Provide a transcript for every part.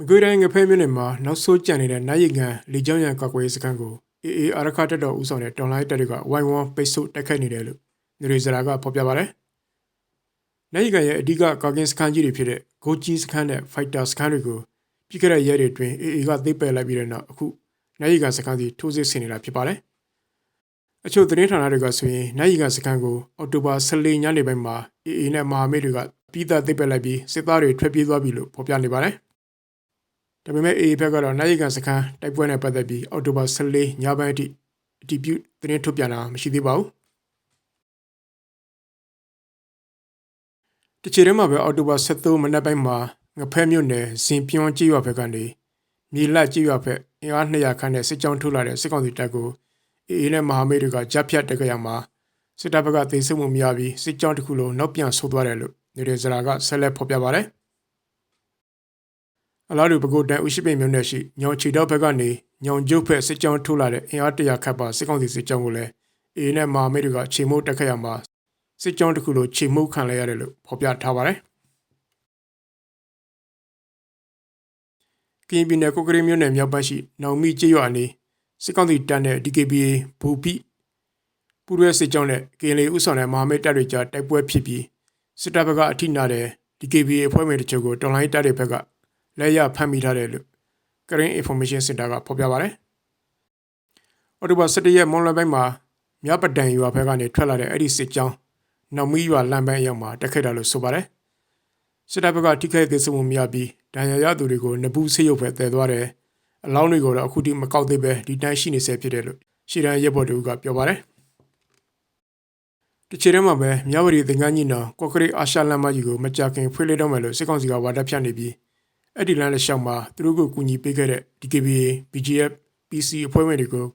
မကွေးတိုင်းငဖဲမြို့နယ်မှာနောက်ဆိုးကြံနေတဲ့နိုင်ရီကန်လေကြောင်းရန်ကောက်ကွယ်ရေးစခန်းကိုအေအေအာရခတက်တော်ဦးဆောင်တဲ့တော်လိုင်းတပ်တွေကဝိုင်းဝန်းပိတ်ဆို့တိုက်ခိုက်နေတယ်လို့နေရီစရာကဖော်ပြပါတယ်။နိုင်ရီကန်ရဲ့အဓိကကာကင်းစခန်းကြီးတွေဖြစ်တဲ့ဂိုကြီးစခန်းနဲ့ဖိုက်တာစခန်းတွေကိုပြီးခဲ့တဲ့ရက်တွေအတွင်းအေအေကသိမ်းပယ်လိုက်ပြီးတဲ့နောက်အခုနိုင်ရီကန်စခန်းစီထိုးစစ်ဆင်နေတာဖြစ်ပါတယ်။အချို့သတင်းဌာနတွေကဆိုရင်နိုင်ရီကန်စခန်းကိုအော်တိုဘာ14ညနေပိုင်းမှာအေအေနဲ့မဟာမိတ်တွေကပြီးသားသိမ်းပယ်လိုက်ပြီးစစ်သားတွေထွက်ပြေးသွားပြီလို့ဖော်ပြနေပါတယ်။ ဒါပေမဲ့အေဘက်ကတော့နိုင်ရီကန်စခန်းတိုက်ပွဲနဲ့ပတ်သက်ပြီးအောက်တိုဘာ14ညပိုင်းအထိအတည်ပြုသတင်းထုတ်ပြန်တာမရှိသေးပါဘူး။တချီထဲမှာပဲအောက်တိုဘာ73မနက်ပိုင်းမှာငဖဲမြို့နယ်ဇင်ပြုံးကြေးရွာဘက်ကနေမြေလတ်ကြေးရွာဘက်အင်အား200ခန်းနဲ့စစ်ကြောင်းထုတ်လာတဲ့စစ်ကောင်စီတပ်ကိုအေအေနဲ့မဟာမိတ်တွေကကြားဖြတ်တက်ကြရမှာစစ်တပ်ဘက်ကသိမ်းဆုပ်မှုများပြီးစစ်ကြောင်းတစ်ခုလုံးနောက်ပြန်ဆုတ်သွားတယ်လို့နေတဲ့ဇရာကဆက်လက်ဖော်ပြပါတယ်။ အလားတူပဲခူးတန်ဥရှိပိန်မြို့နယ်ရှိညောင်ချီတော့ဘက်ကနေညောင်ကျုပ်ဖက်စစ်ကြောင်းထိုးလာတဲ့အင်အားတရာခတ်ပါစစ်ကောင်စီစစ်ကြောင်းကိုလည်းအေးနဲ့မာမိတ်တွေကခြေမုတ်တက်ခတ်ရမှာစစ်ကြောင်းတစ်ခုလိုခြေမုတ်ခံလိုက်ရတယ်လို့ဖော်ပြထားပါတယ်ကင်းပြည်နယ်ကိုကရီမြို့နယ်မြောက်ပိုင်းရှိနောင်မီကျေးရွာနေစစ်ကောင်စီတပ်နဲ့ DKBA ဘူပိပူရဲစစ်ကြောင်းနဲ့ကင်းလေဥဆောင်တဲ့မဟာမိတ်တပ်တွေကြားတိုက်ပွဲဖြစ်ပြီးစစ်တပ်ဘက်ကအထိနာတဲ့ DKBA အဖွဲ့ဝင်တချို့ကိုတော်လိုင်းတပ်တွေဘက်က လက်ရဖမ်းမိထားတယ်လို့ Green Information Center ကဖော်ပြပါတယ်။အော်တိုဘာ17ရက်မွန်လွန်ပိုင်းမှာမြပဒံရွာဘက်ကနေထွက်လာတဲ့အဲ့ဒီစစ်ကြောင်းနောက်မီးရွာလမ်းပန်းအရောက်မှာတက်ခဲ့တာလို့ဆိုပါတယ်။စစ်တပ်ဘက်ကထိခိုက်သေးဆုံးမှုများပြီးဒဏ်ရာရသူတွေကိုနဘူးဆေးရုပ်ပဲတည်သွားတယ်။အလောင်းတွေကိုတော့အခုထိမကောက်သေးပဲဒီတိုင်းရှိနေဆဲဖြစ်တယ်လို့ရှီရန်ရက်ဘော်တူကပြောပါတယ်။တချီထဲမှာပဲမြဝတီသင်္ကန်းကြီးနော်ကော့ကရိတ်အာရှလမ်းမကြီးကိုမကြခင်ဖွင့်လှစ်တော့မယ်လို့စစ်ကောင်စီကဝါဒဖြန့်နေပြီး အဲ့ဒီလမ်းလက်လျှောက်မှာသူတို့ကိုကူညီပေးခဲ့တဲ့ DKBA BGF PC အဖွဲ့ဝင်တွေကို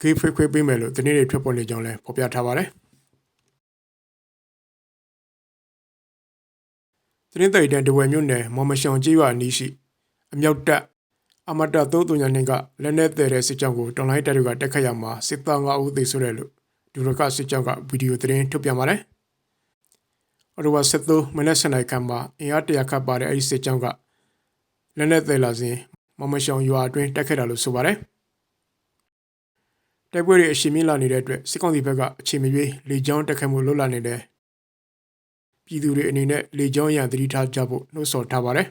ဂေးဖွေးခွေးပေးမယ်လို့သတင်းတွေထွက်ပေါ်နေကြောင်းလည်းဖော်ပြထားပါတယ်။သတင်းတိုင်တန်တဝယ်မြို့နယ်မော်မရှောင်ကျေးရွာအနီးရှိအမြောက်တပ်အမတသုံးသူညာနှင်းကလက်နက်သေးတဲ့စစ်ကြောင်းကိုတွန်လိုင်းတပ်တွေကတက်ခတ်ရမှာစစ်သား၅ဦးသေဆုံးတယ်လို့ဒူရကစစ်ကြောင်းကဗီဒီယိုသတင်းထုတ်ပြန်ပါတယ်။အော်တိုဘာ73မိနစ်7နာရီခန့်မှာအင်အားတရာခန့်ပါတဲ့အဲဒီစစ်ကြောင်းက လက်နက်သေးလာစဉ်မမရှောင်ရွာအတွင်းတက်ခဲ့တာလို့ဆိုပါတယ်တိုက်ပွဲတွေအရှိန်မြင့်လာနေတဲ့အတွက်စစ်ကောင်စီဘက်ကအချိန်မရွေးလေကြောင်းတက်ခတ်မှုလုပ်လာနေတယ်ပြည်သူတွေအနေနဲ့လေကြောင်းရန်သတိထားကြဖို့နှိုးဆော်ထားပါတယ်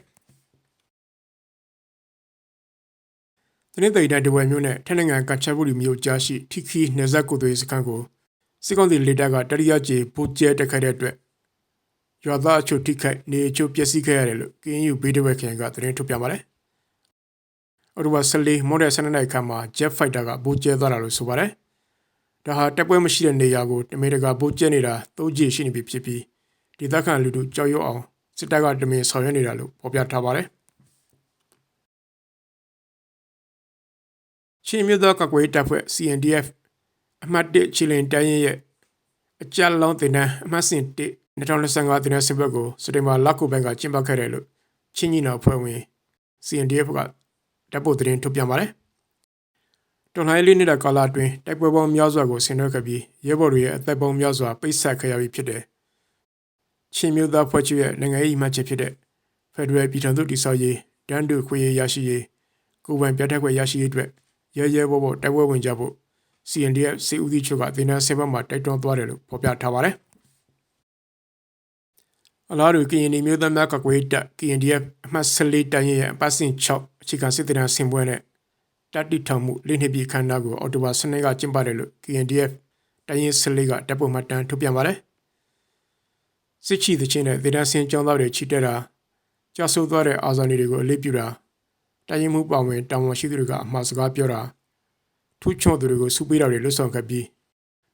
တနင်္သာရီတိုင်းဒဝယ်မြို့နယ်ထက်နိုင်ငံကချဘူရီမြို့ကြားရှိထိခီနေဇက်ကိုသွေးစခန်းကိုစစ်ကောင်စီလေတပ်ကတတိယကြေပိုကျဲတက်ခိုက်တဲ့အတွက် ရွာသားအချို့ထိခိုက်နေအချို့ပျက်စီးခဲ့ရတယ်လို့ကင်းယူဘေးတဝက်ခင်ကသတင်းထုတ်ပြန်ပါတယ်။အော်တိုဘာ14မော်ဒယ်12နိုင်ခန့်မှာ Jet Fighter ကပိုးကျဲသွားတာလို့ဆိုပါတယ်။ဒါဟာတက်ပွဲမရှိတဲ့နေရာကိုတမင်တကာပိုးကျဲနေတာသုံးကြိမ်ရှိနေပြီဖြစ်ပြီးဒေသခံလူထုကြောက်ရွံ့အောင်စစ်တပ်ကတမင်ဆောင်ရွက်နေတာလို့ဖော်ပြထားပါတယ်။ချင်းမြို့သားကကွေးတပ်ဖွဲ့ CNDF အမှတ်1ချီလင်တိုင်းရဲ့အကြက်လုံးတင်တန်းအမှတ်စဉ်1 2025တင်တဲ့စစ်ဘက်ကိုစက်တင်ဘာလကုဘက်ကကျင်းပခဲ့တယ်လို့ချင်းကြီးနောက်ဖွဲ့ဝင် CNDF ကတပ်ဖို့သတင်းထုတ်ပြန်ပါတယ်။တော်လှန်ရေးလေးနှစ်တာကာလအတွင်းတိုက်ပွဲပေါင်းများစွာကိုဆင်နွှဲခဲ့ပြီးရဲဘော်တွေရဲ့အသက်ပေါင်းများစွာပိတ်ဆက်ခဲ့ရပြီးဖြစ်တယ်။ချင်းမျိုးသားဖွဲ့ချုပ်ရဲ့နိုင်ငံရေးမှတ်ချက်ဖြစ်တဲ့ Federal ပြည်ထောင်စုတည်ဆောက်ရေးတန်းတူခွင့်ရရရှိရေးကိုယ်ပိုင်ပြဋ္ဌာန်းခွင့်ရရှိရေးအတွက်ရဲရဲဘောဘောတိုက်ပွဲဝင်ကြဖို့ CNDF စေဦးသီးချုပ်ကဒေသဆဲဘက်မှာတိုက်တွန်းသွားတယ်လို့ဖော်ပြထားပါတယ်။ အလားတူကရင်မျိုးသားများကကွေးတပ် KNDF အမှတ်14တန်းရဲ့အပတ်စဉ်6အခြေခံစစ်တမ်းဆင်ပွဲနဲ့တတိထောင်မှုလိနှစ်ပြည်ခန္ဓာကိုအော်တိုဘာ12ကကျင်းပတယ်လို့ KNDF တန်းရင်14ကတပ်ပုံမှတ်တမ်းထုတ်ပြန်ပါတယ်စစ်ချီတဲ့ချင်းနဲ့ဒေတာဆင်ကျောင်းသားတွေချီတက်တာကြောက်ဆိုးသွားတဲ့အာဇာနည်တွေကိုအလေးပြုတာတရင်မှုပါဝင်တာဝန်ရှိသူတွေကအမှားစကားပြောတာထူးချွန်သူတွေကိုစုပေးတာတွေလွတ်ဆောင်ခဲ့ပြီး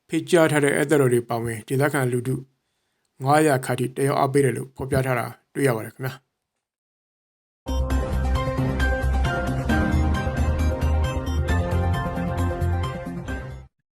ဖိကြားထားတဲ့အဲ့တော်တွေပါဝင်ဒေသခံလူထု 900ခါတိတယောက်အပေးတယ်လို့ဖော်ပြထားတာတွေ့ရပါတယ်ခင်ဗျာ